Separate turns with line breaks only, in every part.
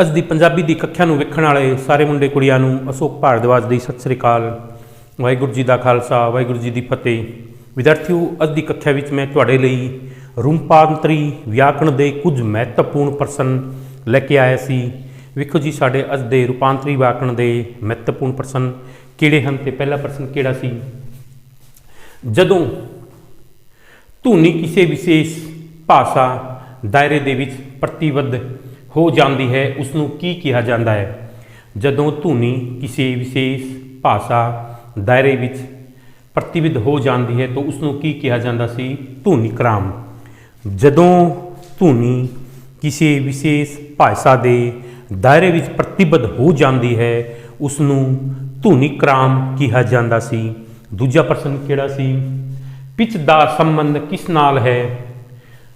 ਅੱਜ ਦੀ ਪੰਜਾਬੀ ਦੀ ਕੱਖਿਆ ਨੂੰ ਵੇਖਣ ਵਾਲੇ ਸਾਰੇ ਮੁੰਡੇ ਕੁੜੀਆਂ ਨੂੰ ਅਸ਼ੋਕ ਭਾਰਦਵਾਜ ਦੀ ਸਤਿ ਸ੍ਰੀ ਅਕਾਲ, ਵਾਹਿਗੁਰੂ ਜੀ ਦਾ ਖਾਲਸਾ, ਵਾਹਿਗੁਰੂ ਜੀ ਦੀ ਫਤਿਹ। ਵਿਦਿਆਰਥੀਓ, ਅੱਜ ਦੀ ਕੱਖਿਆ ਵਿੱਚ ਮੈਂ ਤੁਹਾਡੇ ਲਈ ਰੂਪਾਂਤਰੀ ਵਿਆਕਰਣ ਦੇ ਕੁਝ ਮਹੱਤਵਪੂਰਨ ਪ੍ਰਸ਼ਨ ਲੈ ਕੇ ਆਇਆ ਸੀ। ਵੇਖੋ ਜੀ, ਸਾਡੇ ਅੱਜ ਦੇ ਰੂਪਾਂਤਰੀ ਵਿਆਕਰਣ ਦੇ ਮਹੱਤਵਪੂਰਨ ਪ੍ਰਸ਼ਨ ਕਿਹੜੇ ਹਨ ਤੇ ਪਹਿਲਾ ਪ੍ਰਸ਼ਨ ਕਿਹੜਾ ਸੀ? ਜਦੋਂ ਧੁਨੀ ਕਿਸੇ ਵਿਸ਼ੇਸ਼ ਭਾਸ਼ਾ ਦਾਇਰੇ ਦੇ ਵਿੱਚ ਪ੍ਰਤੀਬੱਧ ਹੋ ਜਾਂਦੀ ਹੈ ਉਸ ਨੂੰ ਕੀ ਕਿਹਾ ਜਾਂਦਾ ਹੈ? ਜਦੋਂ ਧੁਨੀ ਕਿਸੇ ਵਿਸ਼ੇਸ਼ ਭਾਸ਼ਾ ਦਾਇਰੇ ਵਿੱਚ ਪ੍ਰਤੀਬੱਧ ਹੋ ਜਾਂਦੀ ਹੈ, ਤਾਂ ਉਸ ਨੂੰ ਕੀ ਕਿਹਾ ਜਾਂਦਾ ਸੀ? ਧੁਨੀ ਕ੍ਰਾਮ। ਜਦੋਂ ਧੁਨੀ ਕਿਸੇ ਵਿਸ਼ੇਸ਼ ਭਾਸ਼ਾ ਦੇ ਦਾਇਰੇ ਵਿੱਚ ਪ੍ਰਤੀਬੱਧ ਹੋ ਜਾਂਦੀ ਹੈ ਉਸ ਨੂੰ ਧੁਨੀ ਕ੍ਰਾਮ ਕਿਹਾ ਜਾਂਦਾ ਸੀ। ਦੂਜਾ ਪ੍ਰਸ਼ਨ ਕਿਹੜਾ ਸੀ? ਪਿਚ ਦਾ ਸੰਬੰਧ ਕਿਸ ਨਾਲ ਹੈ?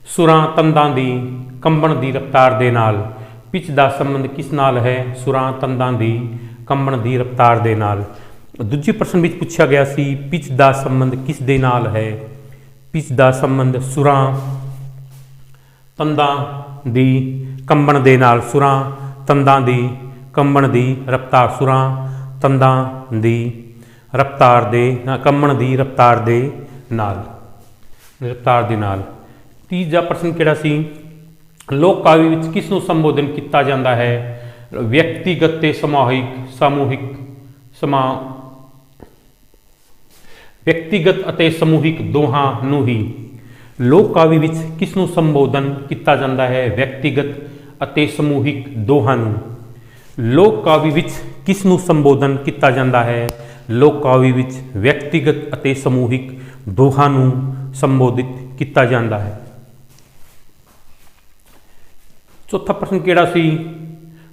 ਸੁਰਾਂ ਤੰਦਾਂ ਦੀ ਕੰਬਣ ਦੀ ਰਫ਼ਤਾਰ ਦੇ ਨਾਲ। ਪਿੱਚ ਦਾ ਸੰਬੰਧ ਕਿਸ ਨਾਲ ਹੈ? ਸੁਰਾਂ ਤੰਦਾਂ ਦੀ ਕੰਬਣ ਦੀ ਰਫ਼ਤਾਰ ਦੇ ਨਾਲ। ਦੂਜੇ ਪ੍ਰਸ਼ਨ ਵਿੱਚ ਪੁੱਛਿਆ ਗਿਆ ਸੀ ਪਿੱਚ ਦਾ ਸੰਬੰਧ ਕਿਸ ਦੇ ਨਾਲ ਹੈ? ਪਿਚ ਦਾ ਸੰਬੰਧ ਸੁਰਾਂ ਤੰਦਾਂ ਦੀ ਕੰਬਣ ਦੇ ਨਾਲ। ਸੁਰਾਂ ਤੰਦਾਂ ਦੀ ਕੰਬਣ ਦੀ ਰਫ਼ਤਾਰ। ਸੁਰਾਂ ਤੰਦਾਂ ਦੀ ਰਫ਼ਤਾਰ ਦੇ ਨਾ, ਕੰਬਣ ਦੀ ਰਫ਼ਤਾਰ ਦੇ ਨਾਲ। ਰਫ਼ਤਾਰ ਦੇ ਨਾਲ। ਤੀਜਾ ਪ੍ਰਸ਼ਨ ਕਿਹੜਾ ਸੀ? ਲੋਕ ਕਾਵਿ ਵਿੱਚ ਕਿਸ ਨੂੰ ਸੰਬੋਧਨ ਕੀਤਾ ਜਾਂਦਾ ਹੈ? ਵਿਅਕਤੀਗਤ ਤੇ ਸਮੂਹਿਕ ਸਮੂਹਿਕ, ਸਮਾ ਵਿਅਕਤੀਗਤ ਅਤੇ ਸਮੂਹਿਕ ਦੋਹਾਂ ਨੂੰ ਹੀ ਲੋਕ ਕਾਵਿ ਵਿੱਚ ਕਿਸ ਨੂੰ ਸੰਬੋਧਨ ਕੀਤਾ ਜਾਂਦਾ ਹੈ? ਵਿਅਕਤੀਗਤ ਅਤੇ ਸਮੂਹਿਕ ਦੋਹਾਂ ਨੂੰ। ਲੋਕ ਕਾਵਿ ਵਿੱਚ ਕਿਸ ਨੂੰ ਸੰਬੋਧਨ ਕੀਤਾ ਜਾਂਦਾ ਹੈ? ਲੋਕ ਕਾਵਿ ਵਿੱਚ ਵਿਅਕਤੀਗਤ ਅਤੇ ਸਮੂਹਿਕ ਦੋਹਾਂ ਨੂੰ ਸੰਬੋਧਿਤ ਕੀਤਾ ਜਾਂਦਾ ਹੈ। ਚੌਥਾ ਪ੍ਰਸ਼ਨ ਕਿਹੜਾ ਸੀ?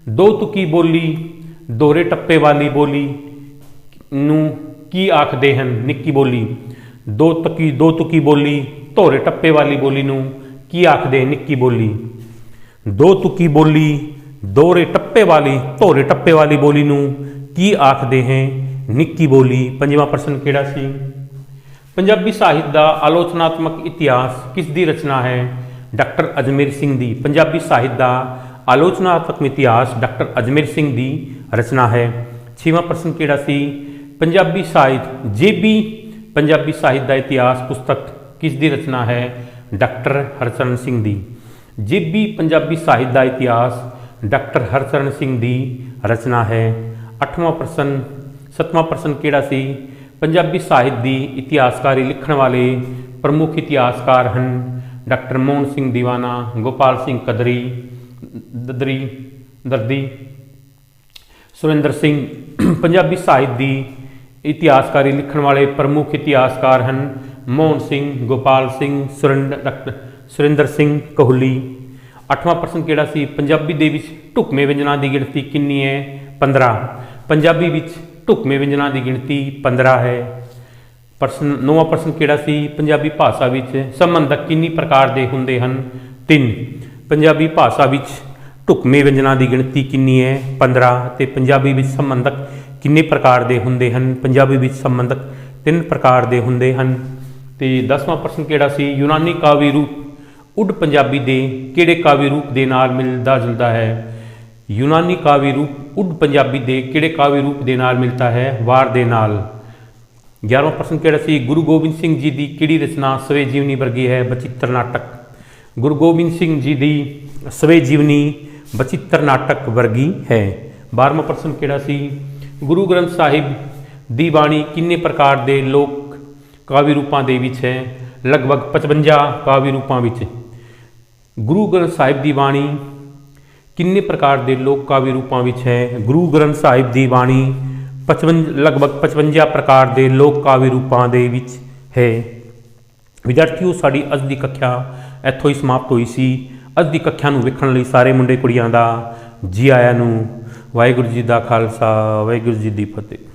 ਦੋ ਤੁਕੀ ਬੋਲੀ, ਦੋਰੇ ਟੱਪੇ ਵਾਲੀ ਬੋਲੀ ਨੂੰ ਕੀ ਆਖਦੇ ਹਨ ਨਿੱਕੀ ਬੋਲੀ? ਦੋ ਤੁਕੀ ਦੋ ਤੁਕੀ ਬੋਲੀ, ਧੋਰੇ ਟੱਪੇ ਵਾਲੀ ਬੋਲੀ ਨੂੰ ਕੀ ਆਖਦੇ ਨਿੱਕੀ ਬੋਲੀ? ਦੋ ਤੁਕੀ ਬੋਲੀ, ਦੋਰੇ ਟੱਪੇ ਵਾਲੀ, ਧੋਰੇ ਟੱਪੇ ਵਾਲੀ ਬੋਲੀ ਨੂੰ ਕੀ ਆਖਦੇ ਹੈ ਨਿੱਕੀ ਬੋਲੀ? ਪੰਜਵਾਂ ਪ੍ਰਸ਼ਨ ਕਿਹੜਾ ਸੀ? ਪੰਜਾਬੀ ਸਾਹਿਤ ਦਾ ਆਲੋਚਨਾਤਮਕ ਇਤਿਹਾਸ ਕਿਸ ਦੀ ਰਚਨਾ ਹੈ? ਡਾਕਟਰ ਅਜਮੇਰ ਸਿੰਘ ਦੀ ਪੰਜਾਬੀ ਸਾਹਿਤ ਦਾ ਆਲੋਚਨਾਤਮਕ ਇਤਿਹਾਸ ਡਾਕਟਰ ਅਜਮੇਰ ਸਿੰਘ ਦੀ ਰਚਨਾ ਹੈ। ਛੇਵਾਂ ਪ੍ਰਸ਼ਨ ਕਿਹੜਾ ਸੀ? ਪੰਜਾਬੀ ਸਾਹਿਤ, ਜੇਬੀ ਪੰਜਾਬੀ ਸਾਹਿਤ ਦਾ ਇਤਿਹਾਸ ਪੁਸਤਕ ਕਿਸ ਦੀ ਰਚਨਾ ਹੈ? ਡਾਕਟਰ ਹਰਚਰਨ ਸਿੰਘ ਦੀ। ਜੇਬੀ ਪੰਜਾਬੀ ਸਾਹਿਤ ਦਾ ਇਤਿਹਾਸ ਡਾਕਟਰ ਹਰਚਰਨ ਸਿੰਘ ਦੀ ਰਚਨਾ ਹੈ। ਅੱਠਵਾਂ ਪ੍ਰਸ਼ਨ, ਸੱਤਵਾਂ ਪ੍ਰਸ਼ਨ ਕਿਹੜਾ ਸੀ? ਪੰਜਾਬੀ ਸਾਹਿਤ ਦੀ ਇਤਿਹਾਸਕਾਰੀ ਲਿਖਣ ਵਾਲੇ ਪ੍ਰਮੁੱਖ ਇਤਿਹਾਸਕਾਰ ਹਨ ਡਾਕਟਰ ਮੋਹਨ ਸਿੰਘ ਦੀਵਾਨਾ, ਗੋਪਾਲ ਸਿੰਘ ਕਦਰੀ, ਦਦਰੀ, ਦਰਦੀ, ਸੁਰਿੰਦਰ ਸਿੰਘ, ਪੰਜਾਬੀ ਸਾਹਿਤ ਦੀ ਇਤਿਹਾਸਕਾਰੀ ਲਿਖਣ ਵਾਲੇ ਪ੍ਰਮੁੱਖ ਇਤਿਹਾਸਕਾਰ ਹਨ ਮੋਹਨ ਸਿੰਘ, ਗੋਪਾਲ ਸਿੰਘ ਸੁਰਿੰਦਰ ਡਾਕਟਰ ਸੁਰਿੰਦਰ ਸਿੰਘ ਕੋਹਲੀ। ਅੱਠਵਾਂ ਪ੍ਰਸ਼ਨ ਕਿਹੜਾ ਸੀ? ਪੰਜਾਬੀ ਦੇ ਵਿੱਚ ਢੁਕਵੇਂ ਵਿਅੰਜਨਾਂ ਦੀ ਗਿਣਤੀ ਕਿੰਨੀ ਹੈ? 15 ਪੰਜਾਬੀ ਵਿੱਚ ਢੁਕਵੇਂ ਵਿਅੰਜਨਾਂ ਦੀ ਗਿਣਤੀ 15 ਹੈ। ਪ੍ਰਸ਼ਨ, ਨੌਵਾਂ ਪ੍ਰਸ਼ਨ ਕਿਹੜਾ ਸੀ? ਪੰਜਾਬੀ ਭਾਸ਼ਾ ਵਿੱਚ ਸੰਬੰਧਕ ਕਿੰਨੀ ਪ੍ਰਕਾਰ ਦੇ ਹੁੰਦੇ ਹਨ? ਤਿੰਨ। ਪੰਜਾਬੀ ਭਾਸ਼ਾ ਵਿੱਚ ਢੁਕਵੇਂ ਵਿਅੰਜਨਾਂ ਦੀ ਗਿਣਤੀ ਕਿੰਨੀ ਹੈ? 15 ਤੇ ਪੰਜਾਬੀ ਵਿੱਚ ਸੰਬੰਧਕ ਕਿੰਨੇ ਪ੍ਰਕਾਰ ਦੇ ਹੁੰਦੇ ਹਨ? ਪੰਜਾਬੀ ਵਿੱਚ ਸੰਬੰਧਕ ਤਿੰਨ ਪ੍ਰਕਾਰ ਦੇ ਹੁੰਦੇ ਹਨ। ਤੇ 10ਵਾਂ ਪ੍ਰਸ਼ਨ ਕਿਹੜਾ ਸੀ? ਯੂਨਾਨੀ ਕਾਵਿ ਰੂਪ। ਉੱਡ ਪੰਜਾਬੀ ਦੇ ਕਿਹੜੇ ਕਾਵਿ ਰੂਪ ਦੇ ਨਾਲ ਮਿਲਦਾ ਜੁਲਦਾ ਹੈ? ਯੂਨਾਨੀ ਕਾਵਿ ਰੂਪ ਉੱਡ ਪੰਜਾਬੀ ਦੇ ਕਿਹੜੇ ਕਾਵਿ ਰੂਪ ਦੇ ਨਾਲ ਮਿਲਦਾ ਹੈ? ਵਾਰ ਦੇ ਨਾਲ। 11ਵਾਂ ਪ੍ਰਸ਼ਨ ਕਿਹੜਾ ਸੀ? ਗੁਰੂ ਗੋਬਿੰਦ ਸਿੰਘ ਜੀ ਦੀ ਕਿਹੜੀ ਰਚਨਾ ਸਵੇ ਜੀਵਨੀ ਵਰਗੀ ਹੈ? ਬਚਿੱਤਰ ਨਾਟਕ। ਗੁਰੂ ਗੋਬਿੰਦ ਸਿੰਘ ਜੀ ਦੀ ਸਵੇ ਜੀਵਨੀ ਬਚਿੱਤਰ ਨਾਟਕ ਵਰਗੀ ਹੈ। 12ਵਾਂ ਪ੍ਰਸ਼ਨ ਕਿਹੜਾ ਸੀ? ਗੁਰੂ ਗ੍ਰੰਥ ਸਾਹਿਬ ਦੀ ਬਾਣੀ ਕਿੰਨੇ ਪ੍ਰਕਾਰ ਦੇ ਲੋਕ ਕਾਵਿ ਰੂਪਾਂ ਦੇ ਵਿੱਚ ਹੈ? ਲਗਭਗ 55 ਕਾਵਿ ਰੂਪਾਂ ਵਿੱਚ। ਗੁਰੂ ਗ੍ਰੰਥ ਸਾਹਿਬ ਦੀ ਬਾਣੀ ਕਿੰਨੇ ਪ੍ਰਕਾਰ ਦੇ ਲੋਕ ਕਾਵਿ ਰੂਪਾਂ ਵਿੱਚ ਹੈ? ਗੁਰੂ ਗ੍ਰੰਥ ਸਾਹਿਬ ਦੀ ਬਾਣੀ 55 ਲਗਭਗ 55 ਪ੍ਰਕਾਰ ਦੇ ਲੋਕ ਕਾਵਿ ਰੂਪਾਂ ਦੇ ਵਿੱਚ ਹੈ। ਵਿਦਿਆਰਥੀਓ, ਸਾਡੀ ਅੱਜ ਦੀ ਕੱਖਿਆ ਇੱਥੋਂ ਹੀ ਸਮਾਪਤ ਹੋਈ ਸੀ। ਅੱਜ ਦੀ ਕੱਖਿਆ ਨੂੰ ਵੇਖਣ ਲਈ ਸਾਰੇ ਮੁੰਡੇ ਕੁੜੀਆਂ ਦਾ ਜੀ ਆਇਆਂ ਨੂੰ ਵਾਹਿਗੁਰੂ ਜੀ ਦਾ ਖਾਲਸਾ, ਵਾਹਿਗੁਰੂ ਜੀ ਦੀ ਫਤਿਹ।